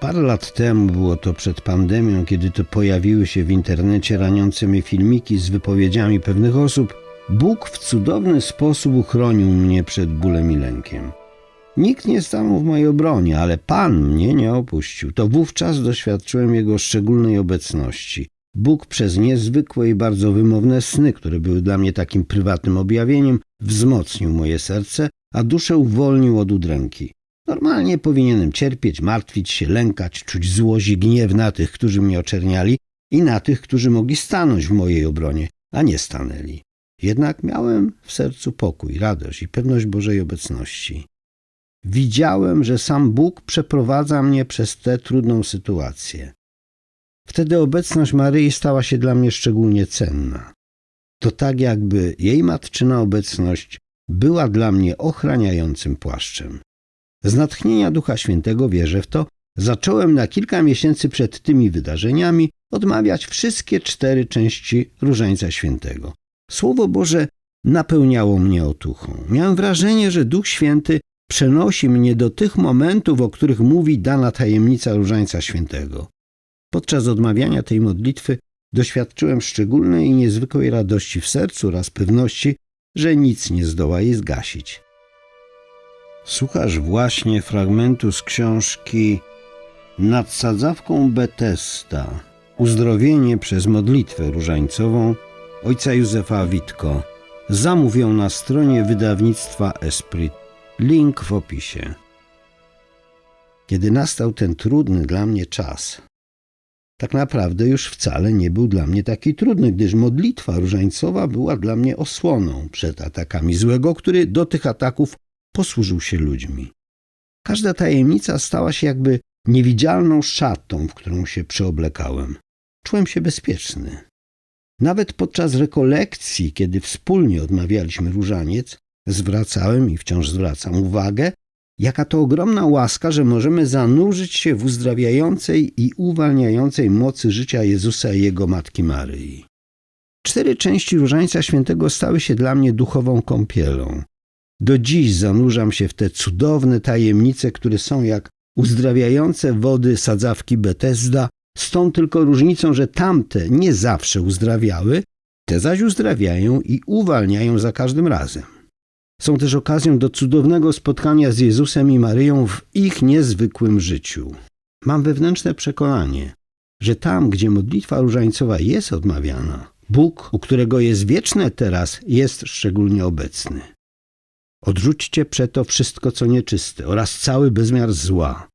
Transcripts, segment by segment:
Parę lat temu, było to przed pandemią, kiedy to pojawiły się w internecie raniące mnie filmiki z wypowiedziami pewnych osób, Bóg w cudowny sposób uchronił mnie przed bólem i lękiem. Nikt nie stanął w mojej obronie, ale Pan mnie nie opuścił. To wówczas doświadczyłem Jego szczególnej obecności. Bóg przez niezwykłe i bardzo wymowne sny, które były dla mnie takim prywatnym objawieniem, wzmocnił moje serce, a duszę uwolnił od udręki. Normalnie powinienem cierpieć, martwić się, lękać, czuć złość i gniew na tych, którzy mnie oczerniali i na tych, którzy mogli stanąć w mojej obronie, a nie stanęli. Jednak miałem w sercu pokój, radość i pewność Bożej obecności. Widziałem, że sam Bóg przeprowadza mnie przez tę trudną sytuację. Wtedy obecność Maryi stała się dla mnie szczególnie cenna. To tak, jakby jej matczyna obecność była dla mnie ochraniającym płaszczem. Z natchnienia Ducha Świętego wierzę w to, zacząłem na kilka miesięcy przed tymi wydarzeniami odmawiać wszystkie cztery części Różańca Świętego. Słowo Boże napełniało mnie otuchą. Miałem wrażenie, że Duch Święty przenosi mnie do tych momentów, o których mówi dana tajemnica Różańca Świętego. Podczas odmawiania tej modlitwy doświadczyłem szczególnej i niezwykłej radości w sercu oraz pewności, że nic nie zdoła jej zgasić. Słuchasz właśnie fragmentu z książki Nad sadzawką Betesta Uzdrowienie przez modlitwę różańcową ojca Józefa Witko. Zamów ją na stronie wydawnictwa Esprit. Link w opisie. Kiedy nastał ten trudny dla mnie czas, tak naprawdę już wcale nie był dla mnie taki trudny, gdyż modlitwa różańcowa była dla mnie osłoną przed atakami złego, który do tych ataków posłużył się ludźmi. Każda tajemnica stała się jakby niewidzialną szatą, w którą się przeoblekałem. Czułem się bezpieczny. Nawet podczas rekolekcji, kiedy wspólnie odmawialiśmy różaniec, zwracałem i wciąż zwracam uwagę, jaka to ogromna łaska, że możemy zanurzyć się w uzdrawiającej i uwalniającej mocy życia Jezusa i Jego Matki Maryi. Cztery części Różańca Świętego stały się dla mnie duchową kąpielą. Do dziś zanurzam się w te cudowne tajemnice, które są jak uzdrawiające wody sadzawki Betesda, z tą tylko różnicą, że tamte nie zawsze uzdrawiały, te zaś uzdrawiają i uwalniają za każdym razem. Są też okazją do cudownego spotkania z Jezusem i Maryją w ich niezwykłym życiu. Mam wewnętrzne przekonanie, że tam, gdzie modlitwa różańcowa jest odmawiana, Bóg, u którego jest wieczne teraz, jest szczególnie obecny. Odrzućcie przeto wszystko, co nieczyste oraz cały bezmiar zła,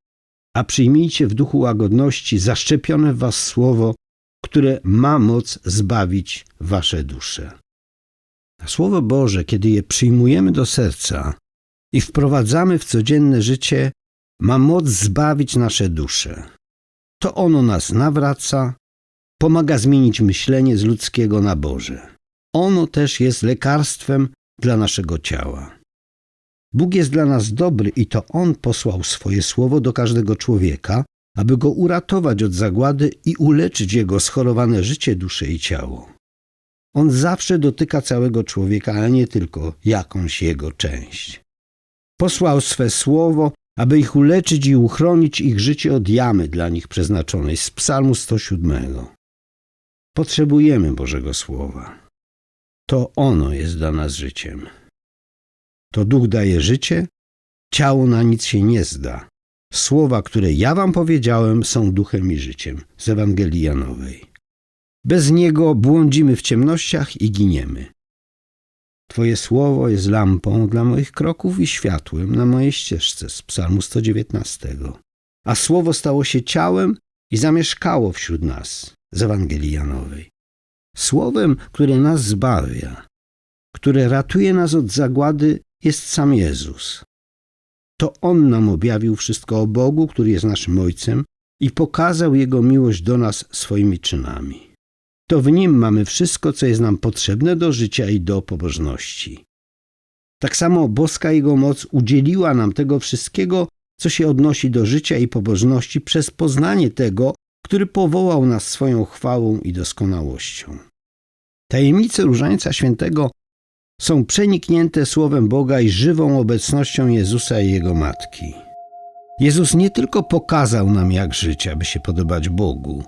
a przyjmijcie w duchu łagodności zaszczepione w was słowo, które ma moc zbawić wasze dusze. Słowo Boże, kiedy je przyjmujemy do serca i wprowadzamy w codzienne życie, ma moc zbawić nasze dusze. To ono nas nawraca, pomaga zmienić myślenie z ludzkiego na Boże. Ono też jest lekarstwem dla naszego ciała. Bóg jest dla nas dobry i to On posłał swoje słowo do każdego człowieka, aby go uratować od zagłady i uleczyć jego schorowane życie, duszę i ciało. On zawsze dotyka całego człowieka, a nie tylko jakąś jego część. Posłał swe słowo, aby ich uleczyć i uchronić ich życie od jamy dla nich przeznaczonej z Psalmu 107. Potrzebujemy Bożego Słowa. To ono jest dla nas życiem. To duch daje życie, ciało na nic się nie zda. Słowa, które ja wam powiedziałem, są duchem i życiem z Ewangelii Janowej. Bez niego błądzimy w ciemnościach i giniemy. Twoje słowo jest lampą dla moich kroków i światłem na mojej ścieżce z Psalmu 119. A słowo stało się ciałem i zamieszkało wśród nas z Ewangelii Janowej. Słowem, które nas zbawia, które ratuje nas od zagłady, jest sam Jezus. To On nam objawił wszystko o Bogu, który jest naszym Ojcem i pokazał Jego miłość do nas swoimi czynami. To w Nim mamy wszystko, co jest nam potrzebne do życia i do pobożności. Tak samo boska Jego moc udzieliła nam tego wszystkiego, co się odnosi do życia i pobożności przez poznanie tego, który powołał nas swoją chwałą i doskonałością. Tajemnice Różańca Świętego są przeniknięte Słowem Boga i żywą obecnością Jezusa i Jego Matki. Jezus nie tylko pokazał nam, jak żyć, aby się podobać Bogu,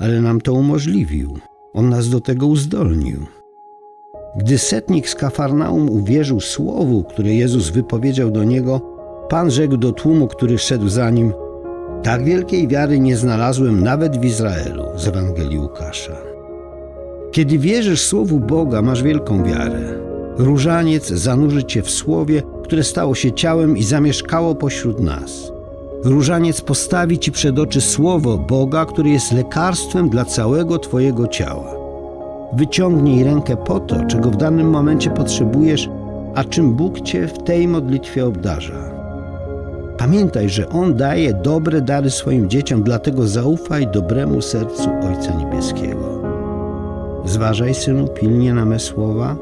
ale nam to umożliwił. On nas do tego uzdolnił. Gdy setnik z Kafarnaum uwierzył słowu, które Jezus wypowiedział do niego, Pan rzekł do tłumu, który szedł za nim: Tak wielkiej wiary nie znalazłem nawet w Izraelu z Ewangelii Łukasza. Kiedy wierzysz słowu Boga, masz wielką wiarę. Różaniec zanurzy cię w słowie, które stało się ciałem i zamieszkało pośród nas. Różaniec postawi ci przed oczy słowo Boga, które jest lekarstwem dla całego twojego ciała. Wyciągnij rękę po to, czego w danym momencie potrzebujesz, a czym Bóg cię w tej modlitwie obdarza. Pamiętaj, że On daje dobre dary swoim dzieciom, dlatego zaufaj dobremu sercu Ojca Niebieskiego. Zważaj, synu, pilnie na me słowa,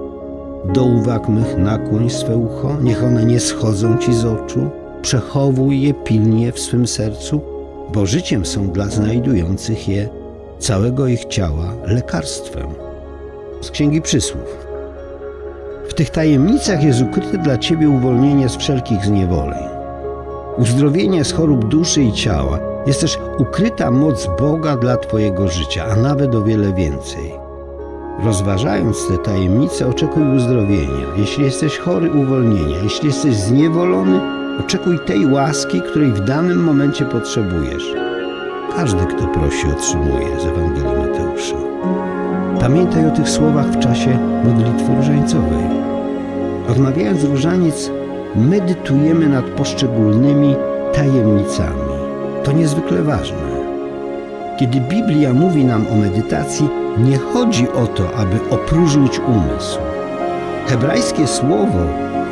do uwag mych nakłoń swe ucho, niech one nie schodzą ci z oczu, przechowuj je pilnie w swym sercu, bo życiem są dla znajdujących je całego ich ciała lekarstwem. Z Księgi Przysłów. W tych tajemnicach jest ukryte dla ciebie uwolnienie z wszelkich zniewoleń. Uzdrowienie z chorób duszy i ciała jest też ukryta moc Boga dla Twojego życia, a nawet o wiele więcej. Rozważając te tajemnice, oczekuj uzdrowienia. Jeśli jesteś chory, uwolnienia. Jeśli jesteś zniewolony, oczekuj tej łaski, której w danym momencie potrzebujesz. Każdy, kto prosi, otrzymuje z Ewangelii Mateusza. Pamiętaj o tych słowach w czasie modlitwy różańcowej. Odmawiając różaniec, medytujemy nad poszczególnymi tajemnicami. To niezwykle ważne. Kiedy Biblia mówi nam o medytacji, nie chodzi o to, aby opróżnić umysł. Hebrajskie słowo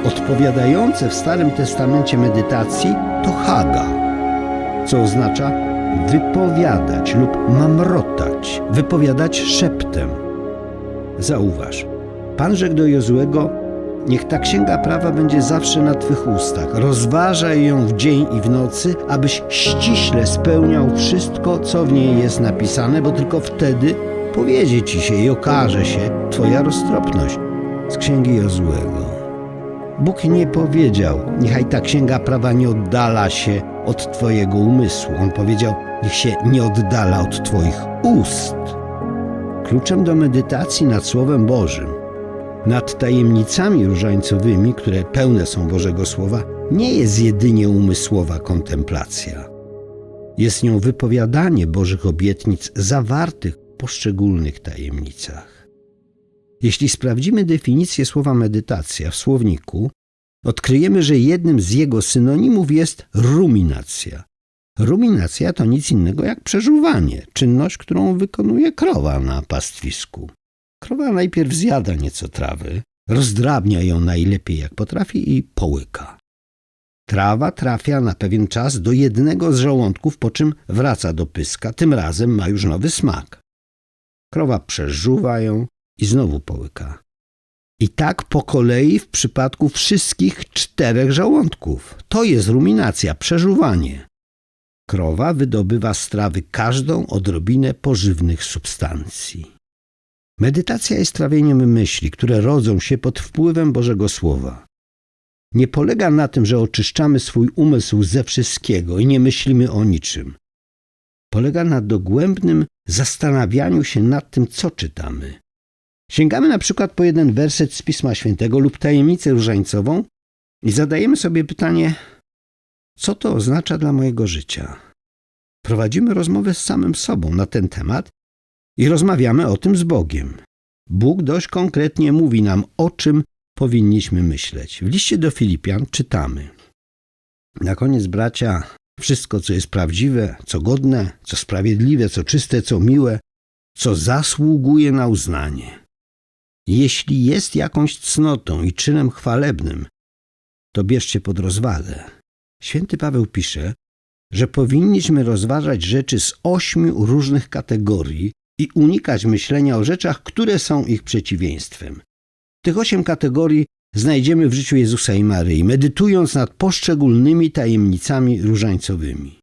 odpowiadające w Starym Testamencie medytacji to haga, co oznacza wypowiadać lub mamrotać, wypowiadać szeptem. Zauważ, Pan rzekł do Jozuego, Niech ta księga prawa będzie zawsze na Twych ustach. Rozważaj ją w dzień i w nocy, abyś ściśle spełniał wszystko, co w niej jest napisane, bo tylko wtedy powiedzie Ci się i okaże się Twoja roztropność. Z księgi Jozłego. Bóg nie powiedział, niechaj ta księga prawa nie oddala się od Twojego umysłu. On powiedział, niech się nie oddala od Twoich ust. Kluczem do medytacji nad Słowem Bożym nad tajemnicami różańcowymi, które pełne są Bożego Słowa, nie jest jedynie umysłowa kontemplacja. Jest nią wypowiadanie Bożych obietnic zawartych poszczególnych tajemnicach. Jeśli sprawdzimy definicję słowa medytacja w słowniku, odkryjemy, że jednym z jego synonimów jest ruminacja. Ruminacja to nic innego jak przeżuwanie, czynność, którą wykonuje krowa na pastwisku. Krowa najpierw zjada nieco trawy, rozdrabnia ją najlepiej jak potrafi i połyka. Trawa trafia na pewien czas do jednego z żołądków, po czym wraca do pyska. Tym razem ma już nowy smak. Krowa przeżuwa ją i znowu połyka. I tak po kolei w przypadku wszystkich czterech żołądków. To jest ruminacja, przeżuwanie. Krowa wydobywa z trawy każdą odrobinę pożywnych substancji. Medytacja jest trawieniem myśli, które rodzą się pod wpływem Bożego Słowa. Nie polega na tym, że oczyszczamy swój umysł ze wszystkiego i nie myślimy o niczym. Polega na dogłębnym zastanawianiu się nad tym, co czytamy. Sięgamy na przykład po jeden werset z Pisma Świętego lub tajemnicę różańcową i zadajemy sobie pytanie, co to oznacza dla mojego życia. Prowadzimy rozmowę z samym sobą na ten temat i rozmawiamy o tym z Bogiem. Bóg dość konkretnie mówi nam, o czym powinniśmy myśleć. W liście do Filipian czytamy. Na koniec, bracia, wszystko, co jest prawdziwe, co godne, co sprawiedliwe, co czyste, co miłe, co zasługuje na uznanie. Jeśli jest jakąś cnotą i czynem chwalebnym, to bierzcie pod rozwagę. Święty Paweł pisze, że powinniśmy rozważać rzeczy z ośmiu różnych kategorii, i unikać myślenia o rzeczach, które są ich przeciwieństwem. Tych osiem kategorii znajdziemy w życiu Jezusa i Maryi, medytując nad poszczególnymi tajemnicami różańcowymi.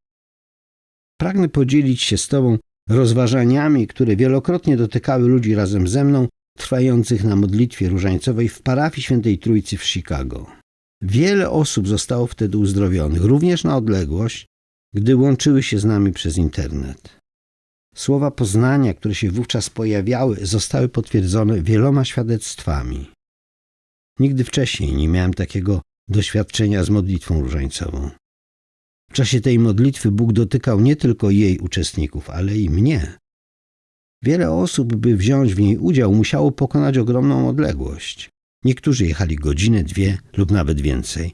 Pragnę podzielić się z Tobą rozważaniami, które wielokrotnie dotykały ludzi razem ze mną, trwających na modlitwie różańcowej w parafii Świętej Trójcy w Chicago. Wiele osób zostało wtedy uzdrowionych, również na odległość, gdy łączyły się z nami przez internet. Słowa poznania, które się wówczas pojawiały, zostały potwierdzone wieloma świadectwami. Nigdy wcześniej nie miałem takiego doświadczenia z modlitwą różańcową. W czasie tej modlitwy Bóg dotykał nie tylko jej uczestników, ale i mnie. Wiele osób, by wziąć w niej udział, musiało pokonać ogromną odległość. Niektórzy jechali godzinę, dwie lub nawet więcej.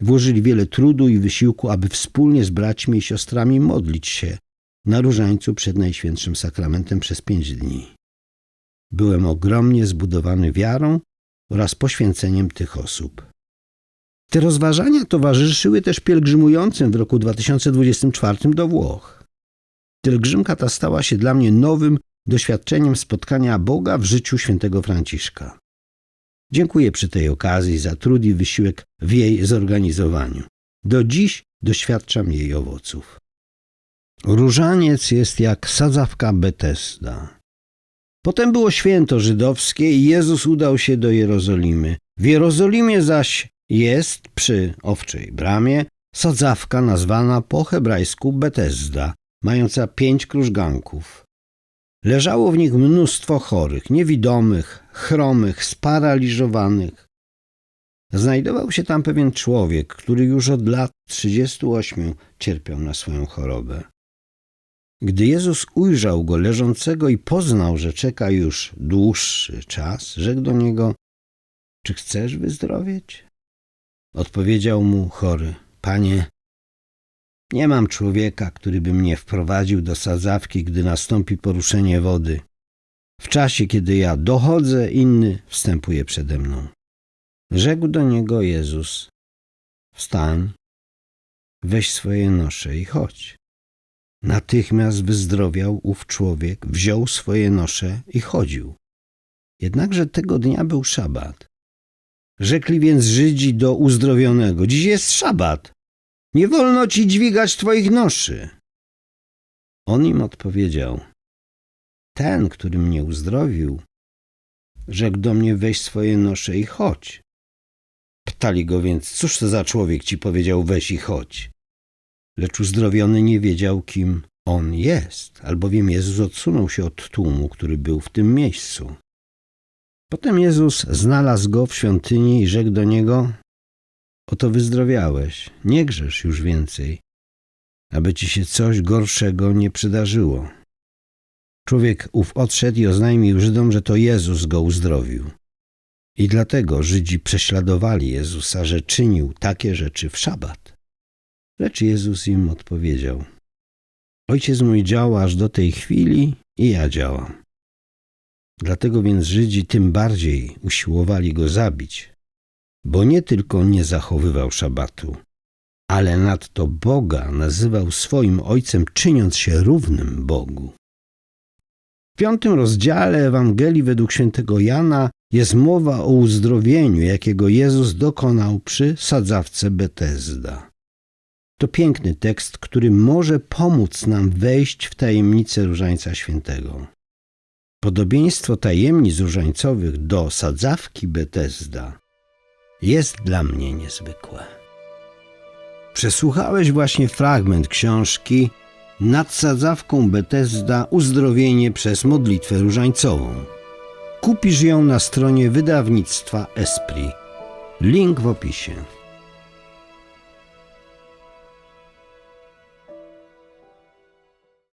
Włożyli wiele trudu i wysiłku, aby wspólnie z braćmi i siostrami modlić się na różańcu przed Najświętszym Sakramentem przez pięć dni. Byłem ogromnie zbudowany wiarą oraz poświęceniem tych osób. Te rozważania towarzyszyły też pielgrzymującym w roku 2024 do Włoch. Pielgrzymka ta stała się dla mnie nowym doświadczeniem spotkania Boga w życiu świętego Franciszka. Dziękuję przy tej okazji za trud i wysiłek w jej zorganizowaniu. Do dziś doświadczam jej owoców. Różaniec jest jak sadzawka Betesda. Potem było święto żydowskie i Jezus udał się do Jerozolimy. W Jerozolimie zaś jest przy owczej bramie sadzawka nazwana po hebrajsku Betesda, mająca pięć krużganków. Leżało w nich mnóstwo chorych, niewidomych, chromych, sparaliżowanych. Znajdował się tam pewien człowiek, który już od lat 38 cierpiał na swoją chorobę. Gdy Jezus ujrzał go leżącego i poznał, że czeka już dłuższy czas, rzekł do niego: Czy chcesz wyzdrowieć? Odpowiedział mu chory: Panie, nie mam człowieka, który by mnie wprowadził do sadzawki, gdy nastąpi poruszenie wody. W czasie, kiedy ja dochodzę, inny wstępuje przede mną. Rzekł do niego Jezus: Wstań, weź swoje nosze i chodź. Natychmiast wyzdrowiał ów człowiek, wziął swoje nosze i chodził. Jednakże tego dnia był szabat. Rzekli więc Żydzi do uzdrowionego: Dziś jest szabat. Nie wolno ci dźwigać twoich noszy. On im odpowiedział: Ten, który mnie uzdrowił, rzekł do mnie: Weź swoje nosze i chodź. Pytali go więc: Cóż to za człowiek ci powiedział: Weź i chodź? Lecz uzdrowiony nie wiedział, kim on jest, albowiem Jezus odsunął się od tłumu, który był w tym miejscu. Potem Jezus znalazł go w świątyni i rzekł do niego: Oto wyzdrowiałeś, nie grzesz już więcej, aby ci się coś gorszego nie przydarzyło. Człowiek ów odszedł i oznajmił Żydom, że to Jezus go uzdrowił. I dlatego Żydzi prześladowali Jezusa, że czynił takie rzeczy w szabat. Lecz Jezus im odpowiedział: Ojciec mój działa aż do tej chwili i ja działam. Dlatego więc Żydzi tym bardziej usiłowali go zabić, bo nie tylko nie zachowywał szabatu, ale nadto Boga nazywał swoim ojcem, czyniąc się równym Bogu. W piątym rozdziale Ewangelii według świętego Jana jest mowa o uzdrowieniu, jakiego Jezus dokonał przy sadzawce Betesda. To piękny tekst, który może pomóc nam wejść w tajemnicę Różańca Świętego. Podobieństwo tajemnic różańcowych do sadzawki Betesda jest dla mnie niezwykłe. Przesłuchałeś właśnie fragment książki Nad sadzawką Betesda uzdrowienie przez modlitwę różańcową. Kupisz ją na stronie wydawnictwa Esprit. Link w opisie.